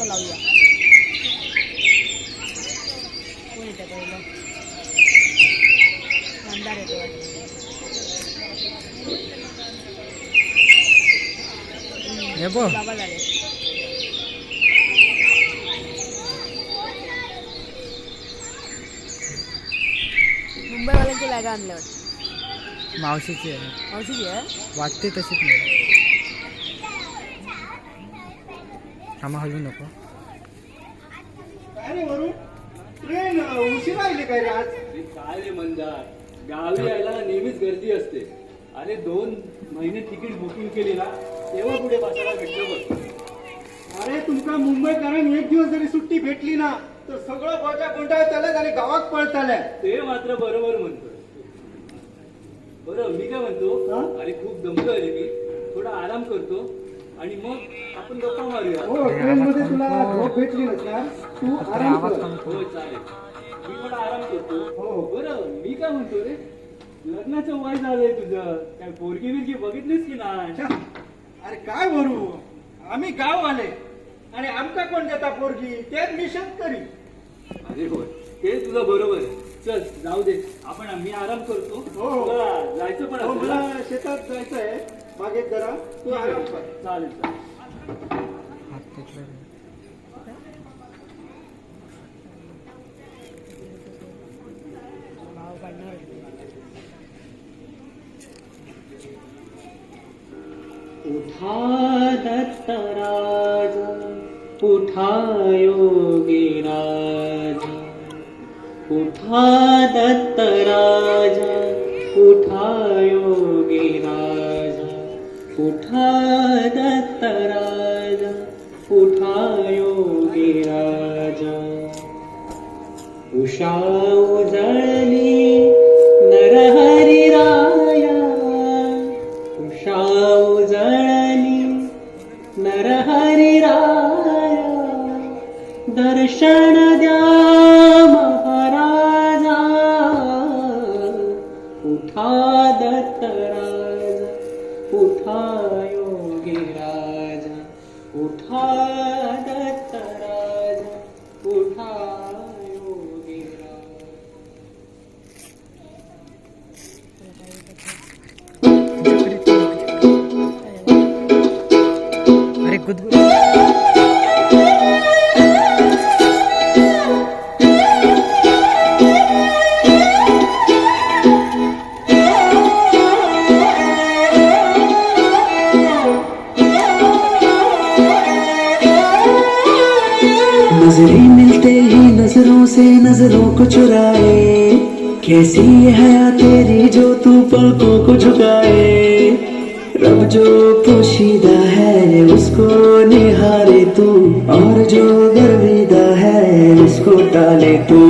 थोडंसं लावूया. कोण येतं पहिलं? मंदार येतो. हे बाबा झाले. मुंबईवाल्यांची बॅगा आणल्या वाटतं मावशीची आहे. मावशीची आहे? वाटते तशीच नाही. आम्हा हलवू नको. अरे वरून ट्रेन उशीर राहिली काय रे आज? अरे काय रे मंदार? गावी यायला नेहमीच गर्दी असते. अरे दोन महिने तिकीट बुकिंग केली ना तेव्हा पुढे बसायला भेटलं बघ अरे तुमका मुंबईकरांनी एक दिवस जरी सुट्टी भेटली ना तर सगळं गोंधळ त्याला आणि गावात पळताल्या ते मात्र बरोबर म्हणतो. बरं मी काय म्हणतो? हा? अरे खूप दमलो आहे मी. थोडा आराम करतो. आणि मग आपण गप्पा मारूया. हो ट्रेन मध्ये तुला झोप भेटली नसणार तू आराम कर. हो चालेल. मी पण आराम करतो. हो. बरं मी काय म्हणतो रे? लग्नाचं वय झालंय तुझं. काय पोरगी बिरगी बघितलीस की नाही? अरे काय भरू आम्ही गाव आले आणि आमका कोण देता पोरगी? त्यात मी शेतकरी. अरे होय. ते तुझं बरोबर आहे. चल जाऊ दे. आपण मी आराम करतो. हो, हो. तुला जायचं पण हो, असेल मला ना? शेतात जायचं आहे मागे जरा तू आराम कर. चालेल चालेल. हात तिकडे घे. उठा दत्तराज उठा योगीराज. उठा दत्तराज उठा योगीराज. उठा दत्तराज उठा योगीराज उषा उजळली नरहरी राया. उषा उजळली नरहरी राया. दर्शन उठा से नज़रों को चुराए। कैसी है तेरी जो तू पलकों को झुकाए। रब जो पोशीदा है, उसको निहारे तू। और जो गर्विदा है, उसको टाले तू।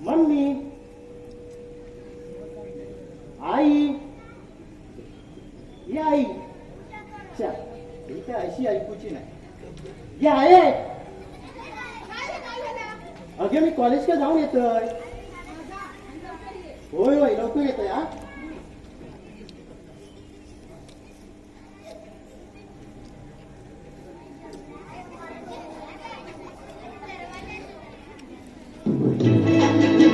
मम्मी आई या आई. च्या इथे अशी ऐकूची नाही. या आहे. अगे मी कॉलेज का जाऊन येतोय? होय होय लवकर येतोय हा.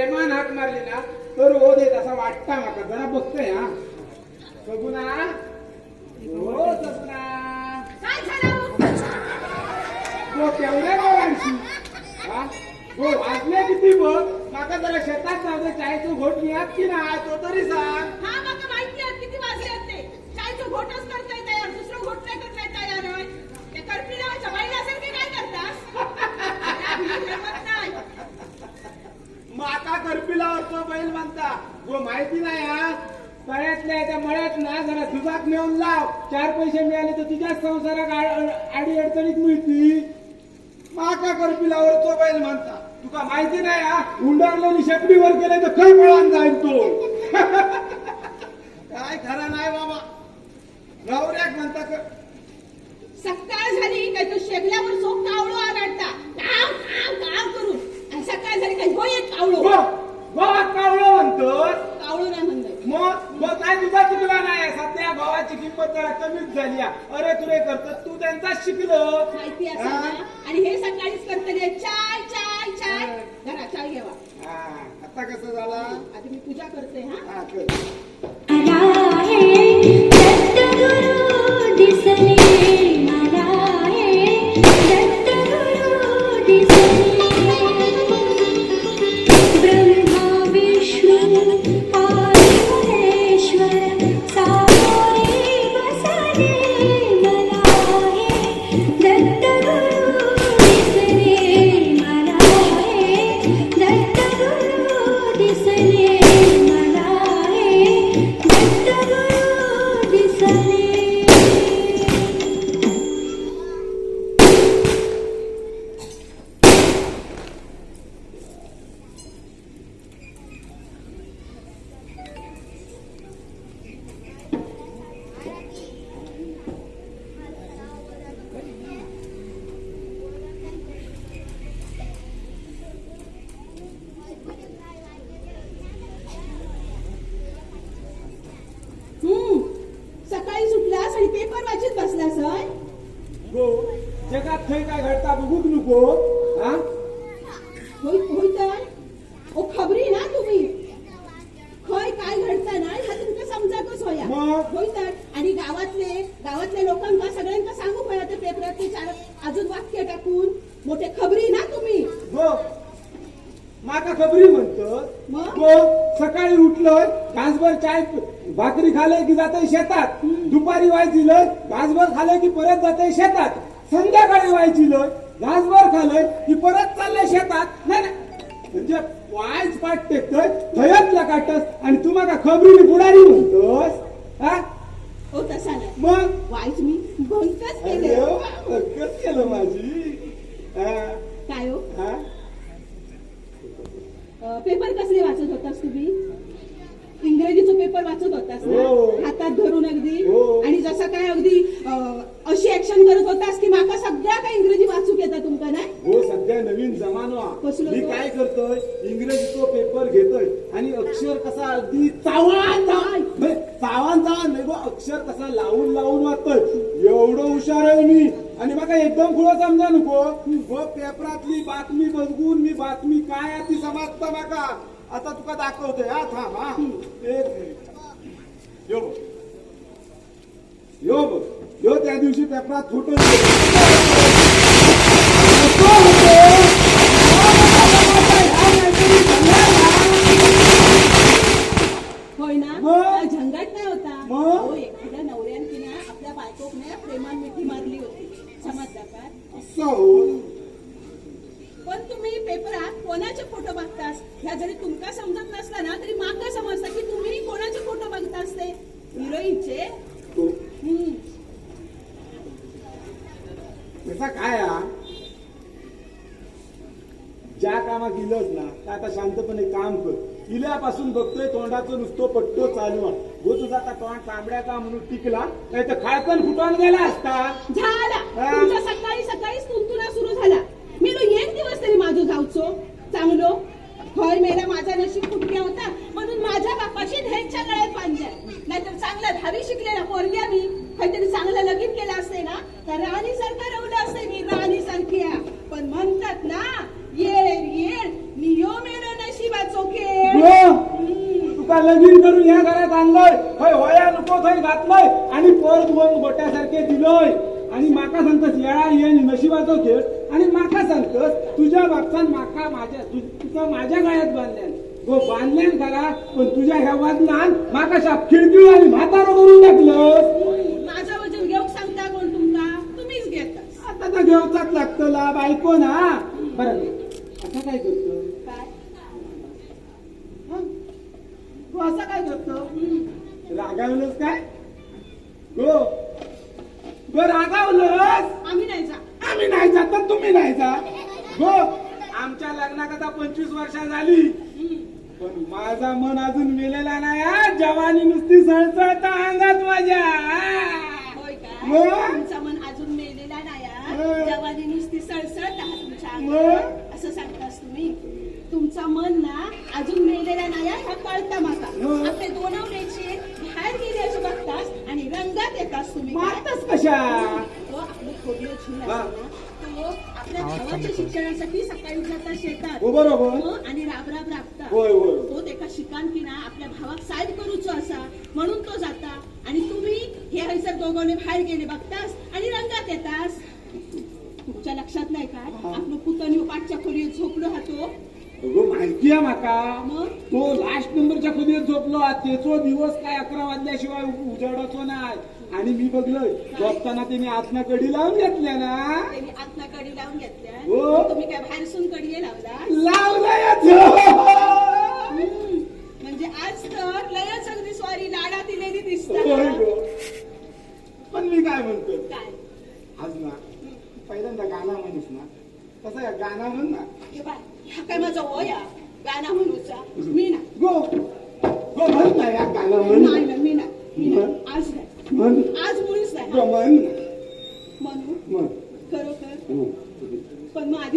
प्रेमान हाक मारली ना तर हो देत असा वाटता माका. जरा बघतोय हा. सगुना हो सगुना तो केवढ्या हा हो? वाजले किती बघ. माका जरा शेतात जाऊ चायचं घोट मिळत की नाही तो तरी सांग. हा मला माहिती आहे किती वाजले चायचं घोटच करताय तयार दुसरं घोट नाही करताय तयार. ते कर्पिलाच्या बाईला असेल की काय करतास जमत नाही माका करपिलावर तो बैल म्हणता गो माहिती नाही हा? तळ्यातल्या त्या मळ्यात ना जरा दुधात नेऊन लाव. चार पैसे मिळाले तर तुझ्याच संसारात आडी अडचणीत मिळती. माका करपिलावर तो बैल म्हणता तुका माहिती नाही हा? उंडारलेली शेपडीवर गेले तर खै पळान जाईल तो? काय खरं नाही बाबा. गौऱ्याक म्हणता कर. सकाळ झाली काय तो शेगल्यावर झोप कावळो आरडता? काव काव काव करून सकाळ झाली काय हो एक कावळो गो गोवात कावळं म्हणतोस? कावळो नाही म्हणलं मग मग काय तुझा चुकला नाही सध्या भावाची किंमत जरा कमीच झाली आहे. अरे तुरे करतो तू त्यांचाच शिकलो. माहिती असेल? ना आणि हे सकाळीच करतले चाय चाय चाय. घरा चाय घ्यावा हा, आता कसं झाला? आता मी पूजा करते हा? हा, कर. थंय काय घडता बघूक नको हा? होय होय तर. ओ खबरी ना तुम्ही. खय काय घडता ना हा तुमका समजाकच होया? होय तर. आणि गावातले गावातल्या लोकांका सगळ्यांका सांगू पडा ते पेपरातले चार अजून वाक्य टाकून. मोठे खबरी ना तुम्ही. गो माका खबरी म्हणतो. मग? गो सकाळी उठलोय घासभर चाय भाकरी खाले की जाते शेतात. दुपारी व्हायचिलं घासभर खाले की परत जाते शेतात. संध्याकाळी व्हायचिलं घासभर खाल्लंय की परत चाललंय शेतात. नाही नाही. म्हणजे वायच पाठ टेकतोय थयतला काटस आणि तू माका खबरी बुडारी म्हणतोस हा? हो तसा नाही. मग? वाईच मी भंकच अरे केलं. वा, हरकत केलं माझी. हा, काय हो? हा. अ, पेपर कसले वाचत होतास तुम्ही? इंग्रजीचा पेपर वाचत होतास ना? हो. हातात धरून अगदी? हो. आणि जसं काय अगदी अ, अशी ऍक्शन करत होतास की माका सगळ्या काय इंग्रजी वाचूक येतात तुमका नाही? हो सध्या नवीन जमानो. कसलं मी तो? काय करतोय? इंग्रजीचा पेपर घेतोय आणि अक्षर कसा अगदी चावान चावान म्हणजे चावान चावान नाही गो अक्षर कसा लावून लावून वाचतोय. एवढं हुशार आहे मी. आणि मग एकदम पुढं समजा नको. हो पेपरातली बातमी बघून मी बातमी काय आहे ती समजता माका. आता तुका दाखवतोय. हा थांब हा. एक मिनिट. यो बघ. यो बघ. यो त्या दिवशी पेपरात फोटो होय ना? झंगाट नाही होता? हो एखाद्या नवऱ्यान ना आपल्या बायकोक ना प्रेमान मिठी मारली होती. समजला का? हो. पण तुम्ही पेपरात कोणाचे फोटो बघतास? ह्या जरी तुमका समजत नसला ना तरी माका समजता की तुम्ही कोणाचे फोटो बघतास ते? हिरोईनचे तो हम्म त्याचा काय हा ज्या कामात आता शांतपणे काम कर. इल्यापासून बघतोय तोंडाचं नुसतं पट्टो चालू आहे. हो तुझा का तोंड तांबड्या का म्हणून टिकला? नाही तर खाळकन फुटून गेला असता. झाला. तुमचा सकाळी सकाळीच तुंतुना सुरू झाला. मी एक दिवस तरी माझं जाऊचो. चांगलो? खय मेला माझा नशीब फुटक्या होता. म्हणून माझ्या बापाशी ढेच्या गळ्यात बांधल्या. नाहीतर चांगला दहावी शिकलेला पोरग्या मी. काहीतरी चांगलं लगीन केलं असते ना तर राणी सारखं रवलं असते मी राणी सारखी पण म्हणतात ना येळ येळ मी नुसता लगीन करून ह्या घरात आणलंय हय वया नको थंय घातलंय आणि पोर दोन गोट्यासारखे दिलोय. आणि माका सांगतस येळा ये नशिबाचो खेळ. आणि माका सांगतस तुझ्या बापसान माका माझ्या तुका माझ्या गळ्यात बांधल्यान. गो बांधल्यान खरा पण तुझ्या ह्या वादनान माका शाप खिडकी आणि म्हातारो करून टाकलं माझं वजन सांगता कोण तुमका? तुम्हीच घेता आता तर घेऊचाच लागतो ला बायको ना. बरं आता काय करतो? काय? तू असं काय करतो? रागावलंस काय? गो गो रागावलंस? आम्ही नाही जा आम्ही नाही जात तर तुम्ही नाही जा. गो आमच्या लग्नात आता पंचवीस वर्ष झाली. पण माझा मन अजून मेलेला नाही हा. जवानी नुसती सळसळता अंगात माझ्या. होय काय मग? तुमचं मन अजून मेलेला नाही हा? मग? जवानी नुसती सळसळत तुमच्या मग? असं सांगतास तुम्ही. तुमचा मन ना अजून मेलेला नाही हा, ह्या कळता माका मग? आपले दोनवण्याचे येतास तुम्ही? काय? मारतस कशा? आपली हा. असतो ना, तो आपल्या भावाच्या. शिक्षणासाठी सकाळी जाता शेतात. हो बरोबर. मग आणि राब राब राबता. होय होय. तो एका शिकान की ना आपल्या भावाक साईड करूचो असा. म्हणून तो जाता. आणि तुम्ही हे हयसर दोघांनी बाहेर गेले बघतास आणि रंगात येतास. तुमच्या लक्षात नाही काय आपलं पुतण्यो पाठच्या खोलीत झोपलो हातो. अगो माहिती आहे माका? मग? तो लास्ट नंबरच्या खोलीत झोपलो. तेचो दिवस काय अकरा वाजल्याशिवाय उ- उजाडाचो नाही. आणि मी बघलोय झोपताना त्याने आतना कडी लावून घेतल्या ना त्यांनी कडी लावून घेतल्या हो. तुम्ही काय बाहेर सून कडी लावला हम्म. म्हणजे आज तर लयच अगदी स्वारी लाडा दिलेली होय दिसतात गो. पण मी काय म्हणतो काय आज ना पहिल्यांदा गाणं म्हणूस ना तसं या गाणं म्हण ना हे बाय ह्या काय माझा वय? गाणं म्हणूचा मी ना गो गो म्हण ना या गाणं नाही ना म्हण. म्हण आज मुळीच नाही. गो म्हण ना म्हणू म्हण खरोखर. हो. पण मग आधी